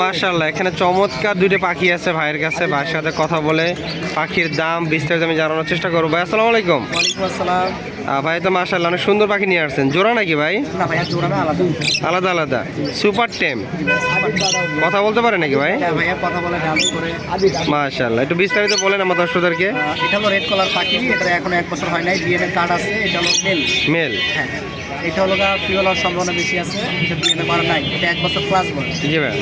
মার্শাল্লাহ এখানে চমৎকার দুইটা পাখি আছে ভাইয়ের কাছে, ভাইয়ের সাথে কথা বলে পাখির দাম বিস্তারিত আমি জানানোর চেষ্টা করব। ভাই, আসসালামু আলাইকুম। ওয়ালাইকুম আসসালাম। ভাই তো মার্শাল্লাহ অনেক সুন্দর পাখি নিয়ে আসছেন। জোড়া নাকি ভাই? আলাদা। আলাদা সুপার টেম কথা বলতে পারে নাকি ভাই? হ্যাঁ বলে মার্শাল্লাহ একটু বিস্তারিত বলেন আমার দর্শকদেরকে। এটা হলো রেড কালার পাখি এটা এখন এক বছর হয় নাই। ডিএনএ কার্ড আছে এটা হলো মেল মেল হ্যাঁ এটা হলো গা ফিউল হওয়ার সম্ভাবনা বেশি আছে এটা ডিএনএ করা নাই। এটা এক বছর বয়স। জি ভাই।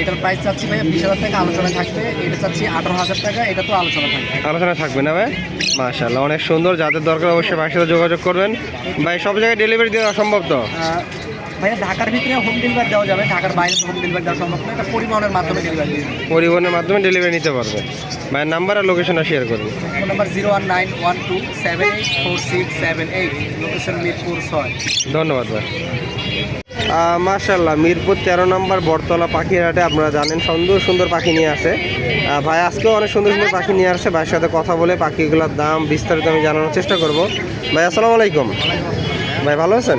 এটার প্রাইস চাচ্ছি ভাইয়া বিশ হাজার টাকা আলোচনা থাকবে। এটা চাচ্ছি আঠারো হাজার টাকা এটা তো আলোচনা থাকবে। আলোচনা থাকবে না ভাই? মার্শাল্লাহ অনেক সুন্দর যাদের দরকার অবশ্যই ভাইয়ের সাথে যোগাযোগ করবেন। ভাই সব জায়গায় ডেলিভারি দেওয়া সম্ভব তো? ভাইয়া ঢাকার ভিতরে হোম ডেলিভারি দেওয়া যাবে ঢাকার বাইরে হোম ডেলিভারি দেওয়া সম্ভব না এটা পরিবহনের মাধ্যমে ডেলিভারি পরিবহনের মাধ্যমে ডেলিভারি নিতে পারবে। ভাইয়ের নাম্বার আর লোকেশনটা শেয়ার করুন। Phone number zero one nine one two seven eight four six seven eight location Mirpur ছয়। ধন্যবাদ ভাই। মার্শাল্লাহ মিরপুর তেরো নম্বর বটতলা পাখির হাটে আপনারা জানেন সুন্দর সুন্দর পাখি নিয়ে আসে। ভাই আজকেও অনেক সুন্দর সুন্দর পাখি নিয়ে আসছে ভাইয়ের সাথে কথা বলে পাখিগুলোর দাম বিস্তারিত আমি জানানোর চেষ্টা করব। ভাই আসসালামু আলাইকুম। ভাই ভালো আছেন?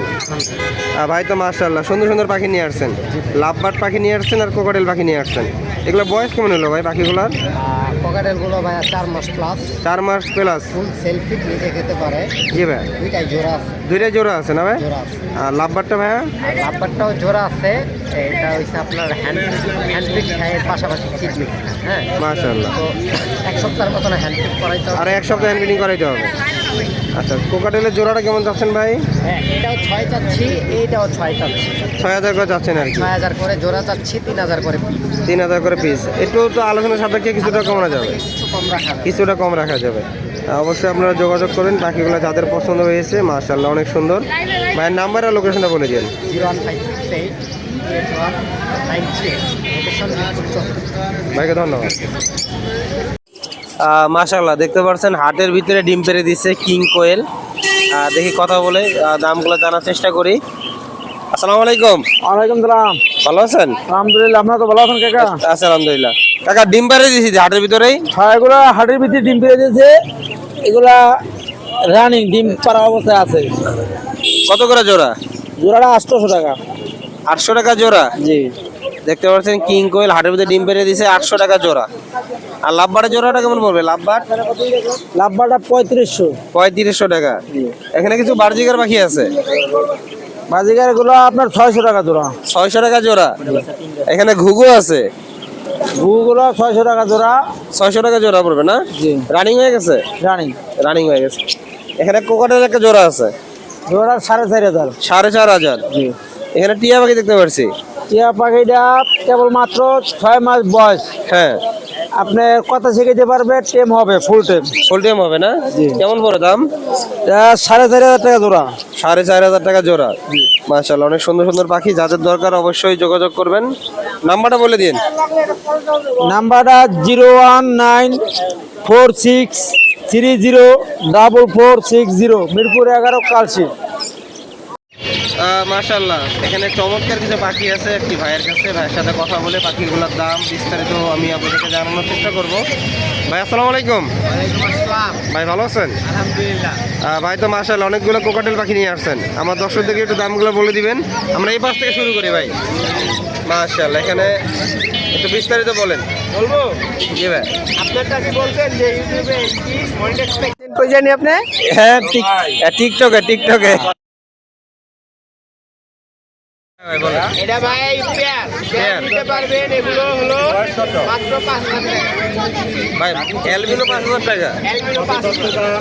ভাই তো মার্শাল্লাহ সুন্দর সুন্দর পাখি নিয়ে আসছেন। লাভবার্ড পাখি নিয়ে আসছেন আর কোকাটেল পাখি নিয়ে আসছেন। এগুলো বয়স কেমন হলো ভাই পাখিগুলোর? পকেটেরগুলো ভাইয়া চার মাস প্লাস চার মাস প্লাস ফুল সেলফি নিজে খেতে পারে। জি ভাই। দুইটাই জোড়া আছে। দুইটাই জোড়া আছে না ভাই? জোড়া আছে। আর লাভবারটা ভাইয়া? লাভবারটাও জোড়া আছে। এটা হচ্ছে আপনার হ্যান্ড হ্যান্ডপিক এর পাশাপাশি সিট হ্যাঁ? মার্শাল্লাহ তো এক সপ্তাহের মতন হ্যান্ডপিক করাইতে হবে। আর এক সপ্তাহ হ্যান্ডপিকিং করাইতে হবে। আচ্ছা কোকাটেলের জোড়াটা কেমন চাচ্ছেন ভাই? হ্যাঁ এটাও ছয় চাচ্ছি এইটাও ছয় চাচ্ছি। ছয় হাজার করে চাচ্ছেন আর কি। ছয় হাজার করে জোড়া চাচ্ছি তিন হাজার করে তিন হাজার করে পিস একটু তো আলোচনা সাপেক্ষে কিছুটা কমানো যাবে। কিছু কম রাখা যাবে। কিছুটা কম রাখা যাবে। অবশ্যই আপনারা যোগাযোগ করেন। পাখিগুলো যাদের পছন্দ হয়েছে মার্শাল্লাহ অনেক সুন্দর। ভাইয়ের নাম্বার আর লোকেশনটা বলে দিন। Zero one five six eight. ভাইকে ধন্যবাদ। মাশাল্লাহ দেখতে পাচ্ছেন হাটের ভিতরে ডিম পেরে দিচ্ছে কিং কোয়েল। দেখি কথা বলে দামগুলো জানার চেষ্টা করি। আসসালামু আলাইকুম। ওয়ালাইকুম সালাম। ভালো আছেন? আলহামদুলিল্লাহ আপনার তো ভালো আছেন কাকা? আচ্ছা আলহামদুলিল্লাহ। কাকা ডিম পেরে দিয়েছি হাটের ভিতরেই? হ্যাঁ এগুলা হাটের ভিতরে ডিম পেরে দিয়েছে। এগুলা রানিং ডিম পাড়া অবস্থায় আছে। কত করে জোড়া? জোড়াটা আটশোশো টাকা। আটশো টাকা জোড়া? জি। দেখতে পাচ্ছেন কিং কোয়েল হাটের ভিতরে ডিম পেরে দিয়েছে আটশো টাকা জোড়া। আর লাভবারের জোড়াটা কেমন পড়বে? লাভবার? লাভবারটা পঁয়ত্রিশশো। পঁয়ত্রিশশো টাকা। এখানে কিছু বার্জিকার পাখি আছে? বাজিকারগুলো আপনার ছয়শো টাকা জোড়া। ছয়শো টাকা জোড়া। এখানে ঘুঘু আছে? ছয়শো টাকা জোড়া। ছয়শো টাকা জোড়া পড়বে না? রানিং হয়ে গেছে? রানিং রানিং হয়ে গেছে। এখানে কোকাটের একটা জোড়া আছে। জোড়া সাড়ে চারি হাজার। সাড়ে চার হাজার। এখানে টিয়া পাখি দেখতে পাচ্ছি টিয়া পাখিটা কেবলমাত্র ছয় মাস বয়স। হ্যাঁ। আপনি কথা শিখাইতে পারবে টেম হবে ফুল টেম ফুল টাইম হবে না। কেমন পড়ে দাম? সাড়ে চারি হাজার টাকা জোড়া। সাড়ে চার হাজার টাকা জোড়া। মাশাল্লাহ অনেক সুন্দর সুন্দর পাখি যাদের দরকার অবশ্যই যোগাযোগ করবেন। নাম্বারটা বলে দিন। নাম্বারটা zero one nine four six three zero double four six zero Mirpur এগারো কালসি মাশাল্লাহ এখানে চমৎকার কিছু পাখি আছে একটি ভাইয়ের কাছে। ভাইয়ের সাথে কথা বলে পাখিগুলোর দাম বিস্তারিত আমি আপনাদেরকে জানানোর চেষ্টা করব। ভাই আসসালামু আলাইকুম। ভাই ভালো আছেন? আলহামদুলিল্লাহ। ভাই তো মাশাল্লাহ অনেকগুলো কোকাটেল পাখি নিয়ে আসছেন। আমার দর্শকদেরকে একটু দামগুলো বলে দিবেন। আমরা এই পাশ থেকে শুরু করি ভাই। মাশাল্লাহ এখানে একটু বিস্তারিত বলেন। বলব? জি ভাই। আপনার কাছে বলছেন যে ইউটিউবে কি জানি আপনি? হ্যাঁ টিক টিকটকে টিকটকে। এটা ভাই পেয়ার। পেয়ার নিতে পারবেন এগুলো হলো মাত্র পাঁচ হাজার ভাই অ্যালবিনো পাঁচ হাজার টাকা? অ্যালবিনো পাঁচ হাজার টাকা।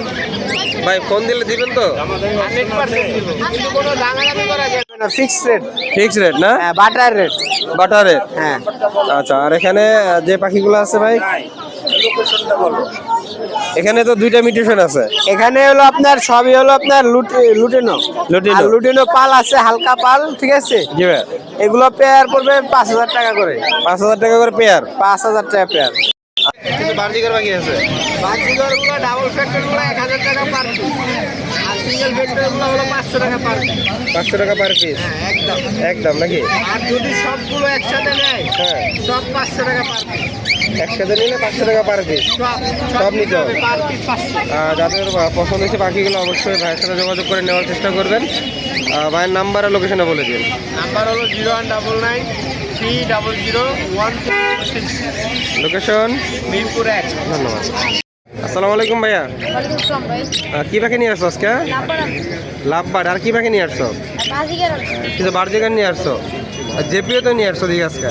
ভাই ফোন দিলে দিবেন তো? হান্ড্রেড পার্সেন্ট দিব। কিন্তু কোনো দামাদামি করা যাবে না। ফিক্স রেট ফিক্স রেট না? হ্যাঁ বাটার রেট বাটারে হ্যাঁ। আচ্ছা আর এখানে যে পাখিগুলো আছে ভাই? এখানে তো দুইটা মিউটেশন আছে। এখানে হলো আপনার সবই হলো আপনার লুটেনো। লুটেনো। লুটেনো পাল আছে হালকা পাল ঠিক আছে? জি ভাই। এগুলো পেয়ার পড়বে পাঁচ হাজার টাকা করে। পাঁচ হাজার টাকা করে পেয়ার? পাঁচ হাজার টাকা পেয়ার। কিন্তু বার্জিকার পাখি আছে? ডাবল ফ্যাক্টরগুলো এক হাজার টাকা পার আর সিঙ্গেল ফ্যাক্টরগুলো হলো পাঁচশো টাকা পার পিস পাঁচশো টাকা পার পিস একদম। একদম নাকি? আর যদি সবগুলো একসাথে নেয় হ্যাঁ। সব পাঁচশো টাকা পার পিস একসাথে নিলে পাঁচশো টাকা পার পিস সব সব নিতে হবে। যাদের পছন্দ হয়েছে পাখিগুলো অবশ্যই ভাইয়ের সাথে যোগাযোগ করে নেওয়ার চেষ্টা করবেন। ভাইয়ের নাম্বার আর লোকেশনে বলে দিন। নাম্বার হলো zero one double nine three double zero one location Mirpur এক। ধন্যবাদ। আসসালামু আলাইকুম ভাইয়া। কি পাখি নিয়ে আসছো আজকে? আছে আর কি পাখি নিয়ে আসছো? কিছু বার্জিকার নিয়ে আসছো? আর জেপিও তো নিয়ে আসছো দিকে আজকে?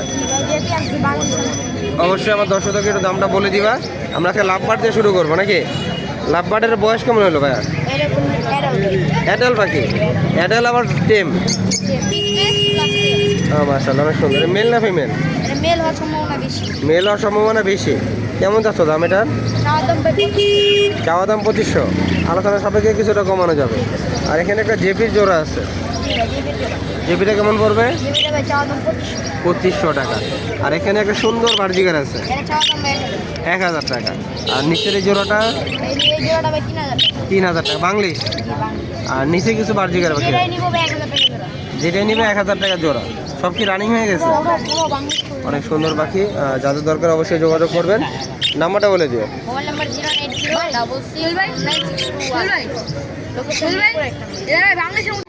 অবশ্যই আমার দর্শকদেরকে একটু দামটা বলে দিবা। আমরা আজকে লাভবার্ড দিয়ে শুরু করব নাকি? লাভ লাভবার্ডের বয়স কেমন হলো ভাইয়া? অ্যাডাল পাখি? অ্যাডাল আবার টেম? মাসাল্লাহ অনেক সুন্দর। মেল না ফিমেল মেল হওয়ার সম্ভাবনা বেশি। কেমন যাচ্ছ দাম এটার চাওয়া দাম পঁচিশশো। আলোচনা সাপেক্ষে কিছুটা কমানো যাবে। আর এখানে একটা জেপির জোড়া আছে। জেপিটা কেমন পড়বে? পঁচিশশো। টাকা। আর এখানে একটা সুন্দর বার্জিকার আছে। এক হাজার। টাকা। আর নিচের এই জোড়াটা? তিন হাজার টাকা। বাংলিশ আর নিচে কিছু বার্জিকার বাকি যেটাই। নিবো এক হাজার টাকা জোড়া। সব কি রানিং হয়ে গেছে? অনেক সুন্দর পাখি। যাদের দরকার অবশ্যই যোগাযোগ করবেন। নাম্বারটা বলে দিও। Mobile number zero eight zero double six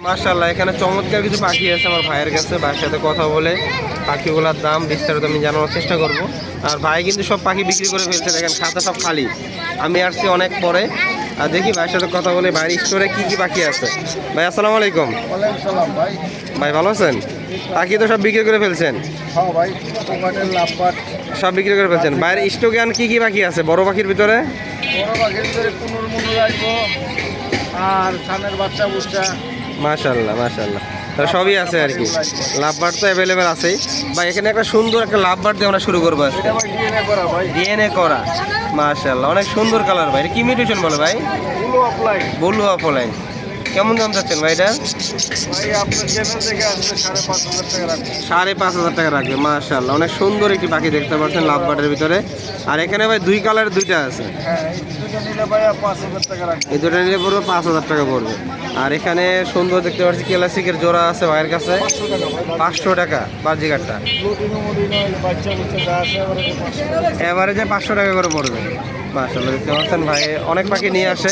মার্শাল্লাহ এখানে চমৎকার কিছু পাখি আছে আমার ভাইয়ের কাছে ভাইয়ের সাথে কথা বলে পাখিগুলোর দাম বিস্তারিত আমি জানানোর চেষ্টা করব। আর ভাই কিন্তু সব পাখি বিক্রি করে ফেলছে দেখেন খাতা সব খালি। আমি আসছি অনেক পরে। আর দেখি ভাইয়ের সাথে কথা বলে ভাইয়ের স্টোরে কি কি পাখি আছে। ভাই আসসালামু আলাইকুম। ভাই। ভালো আছেন? পাখি তো সব বিক্রি করে ফেলছেন? হ্যাঁ সব বিক্রি করে ফেলছেন। স্টোকে আর কি কি পাখি আছে বড় পাখির ভিতরে? বড় পাখির আর সানের বাচ্চা বুচ্চা মাশাল্লাহ মাশাল্লাহ তাহলে সবই আছে আর কি। লাভবার তো অ্যাভেলেবেল আছেই। বা এখানে একটা সুন্দর একটা লাভবার দিয়ে আমরা শুরু করব আজকে। ভাই ডিএনএ করা ভাই। মাশাল্লাহ অনেক সুন্দর কালার ভাই। কি মিউটেশন বলো ভাই? অফলাইন বলু অফলাইন কেমন দাম চাচ্ছেন ভাই এটা সাড়ে পাঁচ হাজার টাকা রাখবে মাশাল্লাহ অনেক সুন্দর একটি পাখি দেখতে পাচ্ছেন লাভবার্ডের ভিতরে। আর এখানে ভাই দুই কালার দুইটা আছে। এই দুটো নিলে পড়বে পাঁচ হাজার টাকা পড়বে। আর এখানে সুন্দর দেখতে পাচ্ছি ক্লাসিকের জোড়া আছে ভাইয়ের কাছে। পাঁচশো টাকা এবারে তো এভারেজে পাঁচশো টাকা করে পড়বে। মাসাল্লাহ দেখতে পাচ্ছেন ভাই অনেক পাখি নিয়ে আসে।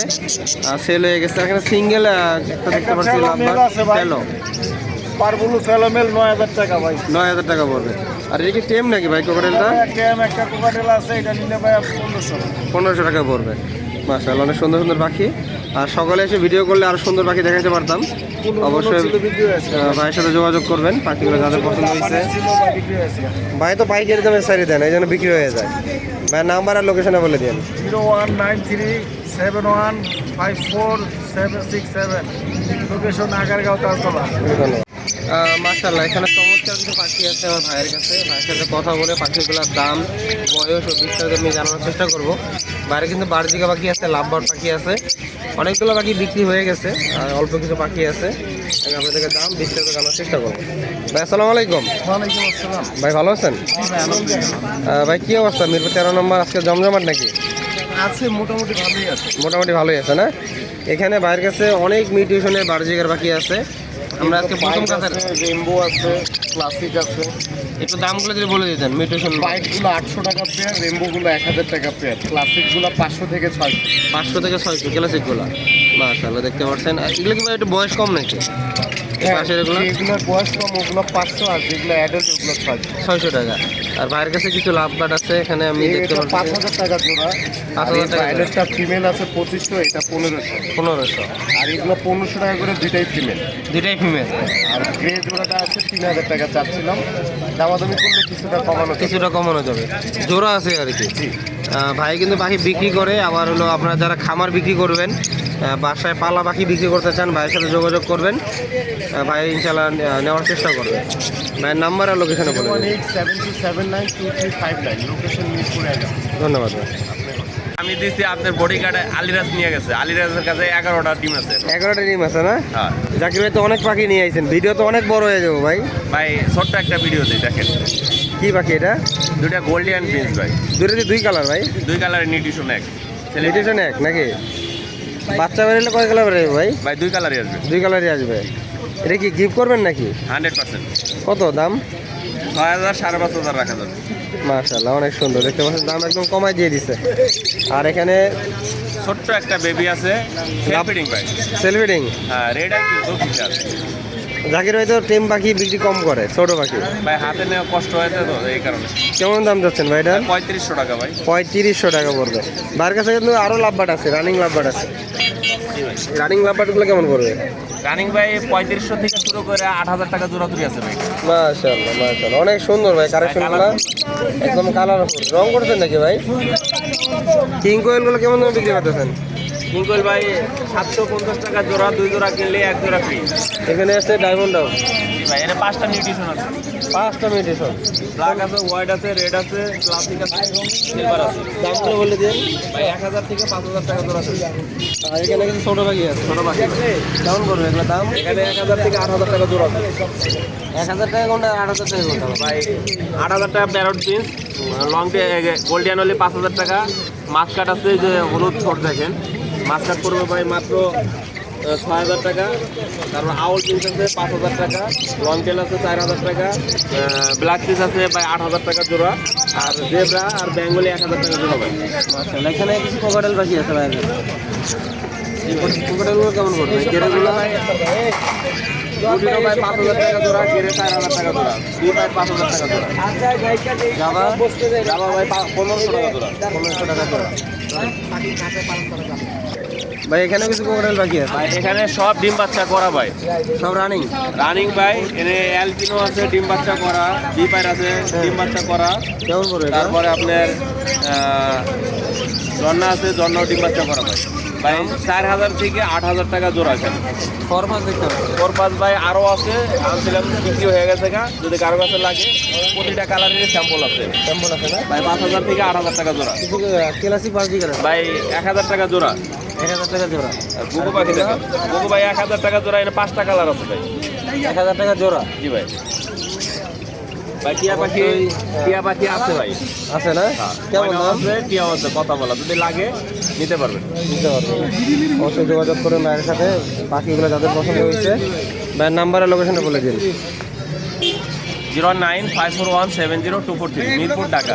আর সেল হয়ে গেছে। এখানে সিঙ্গেল একটা দেখতে পাচ্ছি পারবুলু নয় হাজার টাকা ভাই। নয় হাজার টাকা পড়বে। আর এটা কি টেম নাকি ভাই কোকারেলটা ক্যাম একটা কোকাটেল আছে এটা নিলে ভাই পনেরোশো। পনেরোশো টাকা পড়বে। মাসাল্লাহ অনেক সুন্দর সুন্দর পাখি। আর সকালে এসে ভিডিও করলে আরও সুন্দর পাখি দেখাতে পারতাম। অবশ্যই ভাইয়ের সাথে যোগাযোগ করবেন পাখিগুলো যাদের পছন্দ হয়েছে। ভাই তো পাইকারি দামে সারি দেন এই জন্য বিক্রি হয়ে যায়। ভাই নাম্বার আর লোকেশনে বলে দিন zero one nine three seven one five four seven six seven. Location Agargaon Taltola মার্শাল্লাহ এখানে চমৎকার কিছু পাখি আছে আমার ভাইয়ের কাছে। ভাইয়ের সাথে কথা বলে পাখিগুলোর দাম বয়স ও বিস্তারিত আমি জানানোর চেষ্টা করব। বাইরে কিন্তু বারজিকা পাখি আছে লাভবার পাখি আছে। অনেকগুলো পাখি বিক্রি হয়ে গেছে আর অল্প কিছু পাখি আছে। আমি আপনাদেরকে দাম বিস্তারিত জানার চেষ্টা করব। ভাই আসসালামু আলাইকুম। আসসালাম। ভাই ভালো আছেন? ভাই কী অবস্থা? মিরপুর তেরো নম্বর আজকে জমজমাট নাকি? আছে মোটামুটি ভালোই আছে। মোটামুটি ভালোই আছে না? এখানে বাইরের কাছে অনেক মিউটেশনের বার্জিকার পাখি আছে। আমরা আজকে প্রথম কাতার রেমবো আছে ক্লাসিক আছে একটু দামগুলো যদি বলে দিতেন মিউটেশন বাইকগুলো আটশো টাকা পেয়ার রেমবোগুলো এক হাজার টাকা পেয়ার ক্লাসিকগুলো পাঁচশো থেকে ছয়শো। পাঁচশো থেকে ছয়শো ক্লাসিকগুলো মাশাআল্লাহ দেখতে পাচ্ছেন। এগুলো কিন্তু একটু বয়স কম নাকি? বয়স কম ওগুলো পাঁচশো আর যেগুলো অ্যাডাল্ট ওগুলো ছয়শো। টাকা। আর ভাইয়ের কাছে কিছু লাভ কার্ড আছে এখানে আমি দেখতে পাঁচ পাচ্ছি। হাজার টাকা জোড়া। পাঁচ হাজার টাকা অ্যাডাল্টটা ফিমেল আছে পঁচিশশো এটা পনেরোশো। পনেরোশো। আর এগুলো পনেরোশো টাকা করে দুইটাই ফিমেল দুইটাই ফিমেল আর গ্রে জোড়াটা আছে তিন হাজার টাকা চাচ্ছিলাম। দামাদামি করলে কিছুটা কমানো। কিছুটা কমানো যাবে। জোড়া আছে আর কি? আহ, ভাই কিন্তু পাখি বিক্রি করে আবার হলো আপনারা যারা খামার বিক্রি করবেন বাসায় পালা পাখি বিক্রি করতে চান ভাইয়ের সাথে যোগাযোগ করবেন ভাই ইনশাল্লাহ নেওয়ার চেষ্টা করবেন ভাইয়ের নাম্বার আর লোকেশনে বলে ওয়ান দিন। Eight seven two seven nine two three five nine location Mirpur এগারো ধন্যবাদ ভাই। আমি দিছি আপনার বডি গার্ডে আলিরাজ নিয়ে গেছে। আলিরাজের কাছে এগারোটা ডিম আছে। এগারোটা ডিম আছে না? হ্যাঁ। জাকির ভাই তো অনেক পাখি নিয়ে আইছেন। ভিডিও তো অনেক বড় হয়ে যাব ভাই। ভাই ছোট্ট একটা ভিডিও দিই দেখেন। কি পাখি এটা? দুটা গোল্ডিয়ান প্রিন্স ভাই। দুটো দুই কালার ভাই? দুই কালারের নিউট্রিশন এক। লিটিশন এক নাকি? বাচ্চা বেরোলে কয় কালার বেরোবে ভাই? ভাই দুই কালারই আসবে। দুই কালারই আসবে। এটা কি গিফট করবেন নাকি? Hundred percent. কত দাম? ছয় হাজার সাড়ে পাঁচ হাজার রাখা যাবে। মাশাল্লাহ অনেক সুন্দর। দেখতে পাচ্ছেন দাম একদম কমাই দিয়ে দিছে। আর এখানে ছোট্ট একটা বেবি আছে। ফিডিং ভাই। সেলফিডিং হ্যাঁ রেড আর জাকির ভাই তো টেম পাখি বিক্রি কম করে ছোট পাখি। ভাই হাতে নেওয়া কষ্ট হয় তো এই কারণে। কেমন দাম যাচ্ছেন ভাই এটা? পঁয়ত্রিশশো টাকা ভাই। পঁয়ত্রিশশো টাকা পড়বে। বার কাছে কিন্তু আরও লাভবাট আছে রানিং লাভবাট আছে। রানিং লাভবাটগুলো কেমন পড়বে? রানিং ভাই পঁয়ত্রিশশো থেকে শুরু করে আট হাজার টাকা জোড়া তুলি আছে ভাই। মাশাআল্লাহ মাশাআল্লাহ। অনেক সুন্দর ভাই কালেকশনগুলো একদম কালার রং করছেন নাকি ভাই? কিং কোয়েলগুলো কেমন দামে বিক্রি করতেছেন? কিঙ্কল ভাই সাতশো পঞ্চাশ টাকা জোড়া দুই জোড়া কিনলে এক জোড়া ফ্রি এখানে আসছে ডায়মন্ড ডাউন ভাই এর পাঁচটা নিউট্রিশন আছে। পাঁচটা মিউটেশন ব্ল্যাক আছে হোয়াইট আছে রেড আছে ক্লাসিক আছে সিলভার আছে। দামগুলো বলে দিন ভাই এক হাজার থেকে পাঁচ হাজার টাকা জোড়া আছে। আর এখানে কিন্তু ছোট পাখি আছে। ছোট পাখি কেমন করবে এগুলো দাম? এখানে এক হাজার থেকে আট হাজার টাকা জোড়া আছে। এক হাজার টাকা কোনটা আট হাজার টাকা কোনটা? ভাই আট হাজার টাকা প্যারট জিন্স লং গোল্ডিয়ান হলে পাঁচ হাজার টাকা। মাছকাট আছে যে হলুদ ছোট দেখেন। মাছকাট করবে ভাই মাত্র ছয় হাজার টাকা। তারপর আউল জিন্স আছে পাঁচ হাজার টাকা লং টেল আছে চার হাজার টাকা ব্ল্যাক পিস আছে ভাই আট হাজার টাকা জোড়া আর জেব্রা আর বেঙ্গলি এক হাজার টাকা জোড়া ভাই। এখানে কিছু কোকাটেল পাখি আছে ভাই? কোকাটেলগুলো কেমন করবে ভাই পাঁচ হাজার টাকা জোড়া কেড়ে চার হাজার টাকা জোড়া দুই ভাই পাঁচ হাজার টাকা জোড়া। জাবা ভাই পনেরোশো টাকা জোড়া পনেরোশো টাকা জোড়া। ভাই এখানে কিছু কোকাটেল পাখি আছে? ভাই এখানে সব ডিম বাচ্চা করা ভাই। সব রানিং রানিং ভাই এনে অ্যালপিনো আছে ডিম বাচ্চা করা ডিপার আছে ডিম বাচ্চা করা। কেমন এটা? তারপরে আপনার জন্না আছে জন্না ডিম বাচ্চা করা ভাই। ভাই চার হাজার থেকে আট হাজার টাকা জোড়া আছে। ফরমাস দেখতে হবে। ফোরপাস ভাই আরও আছে। আনছিলাম বিক্রি হয়ে গেছে গা। যদি কারও কাছে লাগে প্রতিটা কালারের স্যাম্পল আছে। কেমন আছে না? ভাই পাঁচ হাজার থেকে আট হাজার টাকা জোড়া। ক্লাসিক কেন ভাই এক হাজার টাকা জোড়া। এক হাজার টাকা জোড়া। আর গুগু পাখি দেখেন গুগু ভাই এক হাজার টাকা জোড়া এনে পাঁচটা কালার আছে ভাই। এক হাজার টাকা জোড়া। জি ভাই। ভাই টিয়া পাখি টিয়া পাখি আছে ভাই। আছে। না? কেমন ময়নাও দাম আছে কথা বলা। যদি লাগে নিতে পারবেন নিতে পারব। অবশ্যই যোগাযোগ করে মায়ের সাথে। পাখিগুলো যাদের পছন্দ হয়েছে ভাইয়ের নাম্বারের লোকেশনটা বলে দিন। Zero nine five four one seven zero two four three Mirpur Dhaka.